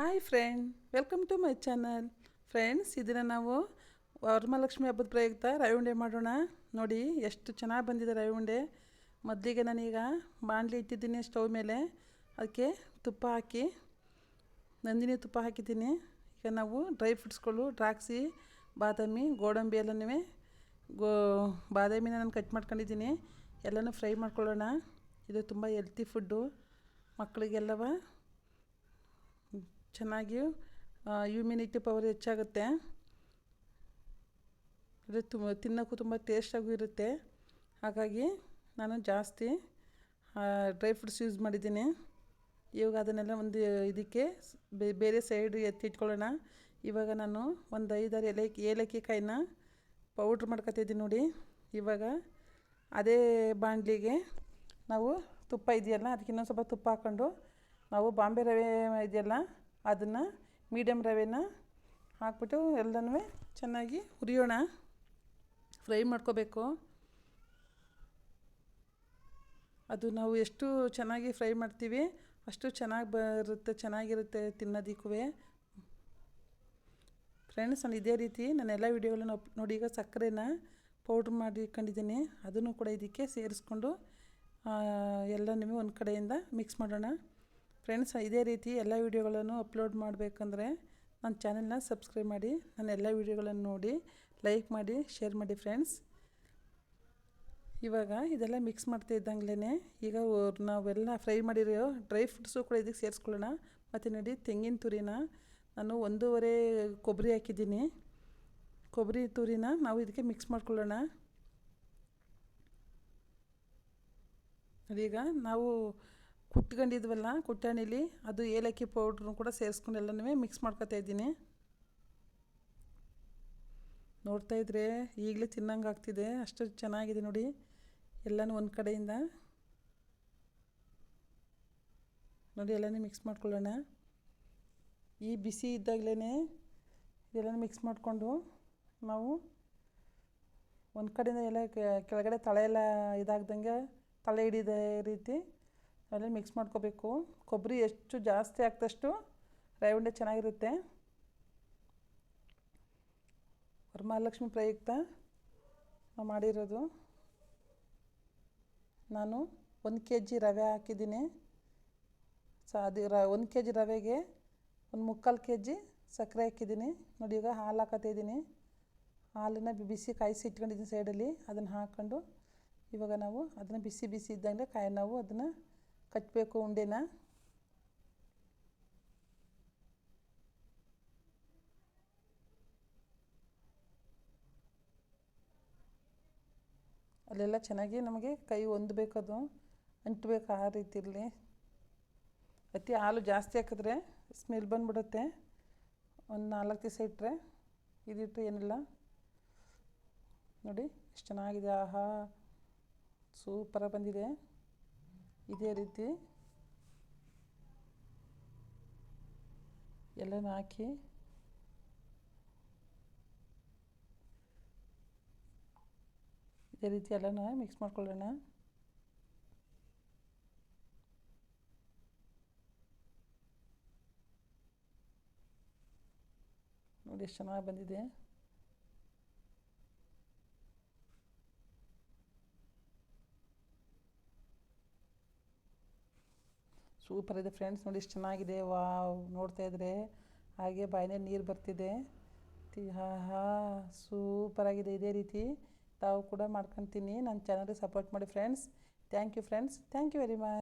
Hi friend, welcome to my channel. Friends ಇದನ್ನು ನಾವು ವರಮಹಾಲಕ್ಷ್ಮಿ ಹಬ್ಬದ ಪ್ರಯುಕ್ತ ರವೆ ಉಂಡೆ ಮಾಡೋಣ. ನೋಡಿ, ಎಷ್ಟು ಚೆನ್ನಾಗಿ ಬಂದಿದೆ ರವೆ ಉಂಡೆ. ಮೊದಲಿಗೆ ನಾನೀಗ ಬಾಣಲಿ ಇಟ್ಟಿದ್ದೀನಿ ಸ್ಟವ್ ಮೇಲೆ. ಅದಕ್ಕೆ ತುಪ್ಪ ಹಾಕಿ, ನಂದಿನಿ ತುಪ್ಪ ಹಾಕಿದ್ದೀನಿ. ಈಗ ನಾವು ಡ್ರೈ ಫ್ರೂಟ್ಸ್ಗಳು, ದ್ರಾಕ್ಷಿ, ಬಾದಾಮಿ, ಗೋಡಂಬಿ ಎಲ್ಲನೂ ಗೋ, ಬಾದಾಮಿನ ನಾನು ಕಟ್ ಮಾಡ್ಕೊಂಡಿದ್ದೀನಿ. ಎಲ್ಲನೂ ಫ್ರೈ ಮಾಡ್ಕೊಳ್ಳೋಣ. ಇದು ತುಂಬ ಹೆಲ್ತಿ ಫುಡ್ಡು ಮಕ್ಕಳಿಗೆಲ್ಲವ? ಚೆನ್ನಾಗಿ ಇಮ್ಯುನಿಟಿ ಪವರ್ ಹೆಚ್ಚಾಗುತ್ತೆ. ಇದು ತುಂಬ, ತಿನ್ನೋಕ್ಕೂ ತುಂಬ ಟೇಸ್ಟಾಗೂ ಇರುತ್ತೆ. ಹಾಗಾಗಿ ನಾನು ಜಾಸ್ತಿ ಡ್ರೈ ಫ್ರೂಟ್ಸ್ ಯೂಸ್ ಮಾಡಿದ್ದೀನಿ. ಇವಾಗ ಅದನ್ನೆಲ್ಲ ಒಂದು ಇದಕ್ಕೆ ಬೇರೆ ಸೈಡ್ ಎತ್ತಿಟ್ಕೊಳ್ಳೋಣ ಇವಾಗ ನಾನು ಒಂದು ಐದಾರು ಏಲಕ್ಕಿ ಏಲಕ್ಕಿ ಕಾಯಿನ ಪೌಡ್ರ್ ಮಾಡ್ಕೊತಿದ್ದೀನಿ ನೋಡಿ. ಇವಾಗ ಅದೇ ಬಾಣಲಿಗೆ ನಾವು ತುಪ್ಪ ಇದೆಯಲ್ಲ, ಅದಕ್ಕೆ ಇನ್ನೊಂದು ಸ್ವಲ್ಪ ತುಪ್ಪ ಹಾಕ್ಕೊಂಡು ನಾವು ಬಾಂಬೆ ರವೆ ಇದೆಯಲ್ಲ ಅದನ್ನು ಮೀಡಿಯಮ್ ರವೆನ ಹಾಕ್ಬಿಟ್ಟು ಎಲ್ಲನೂ ಚೆನ್ನಾಗಿ ಹುರಿಯೋಣ. ಫ್ರೈ ಮಾಡ್ಕೋಬೇಕು. ಅದು ನಾವು ಎಷ್ಟು ಚೆನ್ನಾಗಿ ಫ್ರೈ ಮಾಡ್ತೀವಿ ಅಷ್ಟು ಚೆನ್ನಾಗಿ ಬರುತ್ತೆ, ಚೆನ್ನಾಗಿರುತ್ತೆ ತಿನ್ನೋದಕ್ಕೂ. ಫ್ರೆಂಡ್ಸ್ ನಾನು ಇದೇ ರೀತಿ ನಾನು ಎಲ್ಲ ವಿಡಿಯೋಗಳನ್ನು ನೋಡಿ ಈಗ ಸಕ್ಕರೆನ ಪೌಡ್ರ್ ಮಾಡಿ ಇಟ್ಕೊಂಡಿದ್ದೀನಿ ಅದನ್ನು ಕೂಡ ಇದಕ್ಕೆ ಸೇರಿಸ್ಕೊಂಡು ಎಲ್ಲನೂ ಒಂದು ಕಡೆಯಿಂದ ಮಿಕ್ಸ್ ಮಾಡೋಣ. ಫ್ರೆಂಡ್ಸ್, ಇದೇ ರೀತಿ ಎಲ್ಲ ವೀಡಿಯೋಗಳನ್ನು ಅಪ್ಲೋಡ್ ಮಾಡಬೇಕಂದ್ರೆ ನನ್ನ ಚಾನೆಲ್ನ ಸಬ್ಸ್ಕ್ರೈಬ್ ಮಾಡಿ, ನನ್ನ ಎಲ್ಲ ವೀಡಿಯೋಗಳನ್ನು ನೋಡಿ, ಲೈಕ್ ಮಾಡಿ, ಶೇರ್ ಮಾಡಿ ಫ್ರೆಂಡ್ಸ್. ಇವಾಗ ಇದೆಲ್ಲ ಮಿಕ್ಸ್ ಮಾಡ್ತಾ ಇದ್ದಂಗ್ಲೇ ಈಗ ನಾವೆಲ್ಲ ಫ್ರೈ ಮಾಡಿರೋ ಡ್ರೈ ಫ್ರೂಟ್ಸು ಕೂಡ ಇದಕ್ಕೆ ಸೇರಿಸ್ಕೊಳ್ಳೋಣ. ಮತ್ತು ನೋಡಿ ತೆಂಗಿನ ತುರಿನ ನಾನು ಒಂದೂವರೆ ಕೊಬ್ಬರಿ ಹಾಕಿದ್ದೀನಿ. ಕೊಬ್ಬರಿ ತುರಿನ ನಾವು ಇದಕ್ಕೆ ಮಿಕ್ಸ್ ಮಾಡ್ಕೊಳ್ಳೋಣ. ಈಗ ನಾವು ಕುಟ್ಕೊಂಡಿದ್ವಲ್ಲ, ಕುಟ್ಟಾಣಿಲಿ, ಅದು ಏಲಕ್ಕಿ ಪೌಡ್ರನ್ನು ಕೂಡ ಸೇರಿಸ್ಕೊಂಡು ಎಲ್ಲನೂ ಮಿಕ್ಸ್ ಮಾಡ್ಕೊತಾ ಇದ್ದೀನಿ. ನೋಡ್ತಾ ಇದ್ರೆ ಈಗಲೇ ತಿನ್ನಂಗೆ ಆಗ್ತಿದೆ, ಅಷ್ಟು ಚೆನ್ನಾಗಿದೆ ನೋಡಿ, ಎಲ್ಲನೂ ಒಂದು ಕಡೆಯಿಂದ. ನೋಡಿ, ಎಲ್ಲನೂ ಮಿಕ್ಸ್ ಮಾಡ್ಕೊಳ್ಳೋಣ. ಈ ಬಿಸಿ ಇದ್ದಾಗಲೇ ಇದೆಲ್ಲನೂ ಮಿಕ್ಸ್ ಮಾಡಿಕೊಂಡು ನಾವು ಒಂದು ಕಡೆಯಿಂದ ಎಲ್ಲ ಕೆಳಗಡೆ ತಳೆ ಎಲ್ಲ ಇದಾಗ್ದಂಗೆ ತಲೆ ಹಿಡಿದ ರೀತಿ ಅವೆಲ್ಲ ಮಿಕ್ಸ್ ಮಾಡ್ಕೋಬೇಕು. ಕೊಬ್ಬರಿ ಎಷ್ಟು ಜಾಸ್ತಿ ಆಗ್ತಷ್ಟು ರವೆ ಉಂಡೆ ಚೆನ್ನಾಗಿರುತ್ತೆ. ವರಮಹಾಲಕ್ಷ್ಮಿ ಪ್ರಯುಕ್ತ ಮಾಡಿರೋದು. ನಾನು ಒಂದು ಕೆ ಜಿ ರವೆ ಹಾಕಿದ್ದೀನಿ. ಸ ಅದು ರ, ಒಂದು ಕೆ ಜಿ ರವೆಗೆ ಒಂದು ಮುಕ್ಕಾಲು ಕೆ ಜಿ ಸಕ್ಕರೆ ಹಾಕಿದ್ದೀನಿ. ನೋಡಿ ಈಗ ಹಾಲು ಹಾಕತ್ತಿದ್ದೀನಿ ಹಾಲನ್ನು ಬಿಸಿ ಕಾಯಿಸಿ ಇಟ್ಕೊಂಡಿದ್ದೀನಿ ಸೈಡಲ್ಲಿ. ಅದನ್ನು ಹಾಕ್ಕೊಂಡು ಇವಾಗ ನಾವು ಅದನ್ನು ಬಿಸಿ ಬಿಸಿ ಇದ್ದಂಗೆ ಕಾಯಿ ನಾವು ಅದನ್ನು ಕಟ್ಟಬೇಕು ಉಂಡೆನ? ಅಲ್ಲೆಲ್ಲ ಚೆನ್ನಾಗಿ ನಮಗೆ ಕೈ ಹೊಂದಬೇಕದು, ಅಂಟಬೇಕು ಆ ರೀತಿಯಲ್ಲಿ. ಅತಿ ಹಾಲು ಜಾಸ್ತಿ ಹಾಕಿದ್ರೆ ಸ್ಮೆಲ್ ಬಂದುಬಿಡುತ್ತೆ. ಒಂದು ನಾಲ್ಕು ದಿವಸ ಇಟ್ಟರೆ ಇದಿಟ್ಟು ಏನಿಲ್ಲ. ನೋಡಿ, ಎಷ್ಟು ಚೆನ್ನಾಗಿದೆ ಆಹಾ. ಸೂಪರಾಗಿ ಬಂದಿದೆ. ಇದೇ ರೀತಿ ಎಲ್ಲನೂ ಹಾಕಿ ಇದೇ ರೀತಿ ಎಲ್ಲನೂ ಮಿಕ್ಸ್ ಮಾಡ್ಕೊಳ್ಳೋಣ. ನೋಡಿ ಎಷ್ಟು ಚೆನ್ನಾಗಿ ಬಂದಿದೆ. ಸೂಪರ್ ಇದೆ ಫ್ರೆಂಡ್ಸ್ ನೋಡಿ ಎಷ್ಟು ಚೆನ್ನಾಗಿದೆ, ವಾವ್, ನೋಡ್ತಾ ಇದ್ರೆ. ಹಾಗೆ ಬಾಯಿನಲ್ಲಿ ನೀರು ಬರ್ತಿದೆ. ಹಾ ಹಾ ಸೂಪರಾಗಿದೆ ಇದೇ ರೀತಿ. ತಾವು ಕೂಡ ಮಾಡ್ಕೊತೀನಿ. ನನ್ನ ಚಾನಲ್ಗೆ ಸಪೋರ್ಟ್ ಮಾಡಿ friends thank you friends thank you very much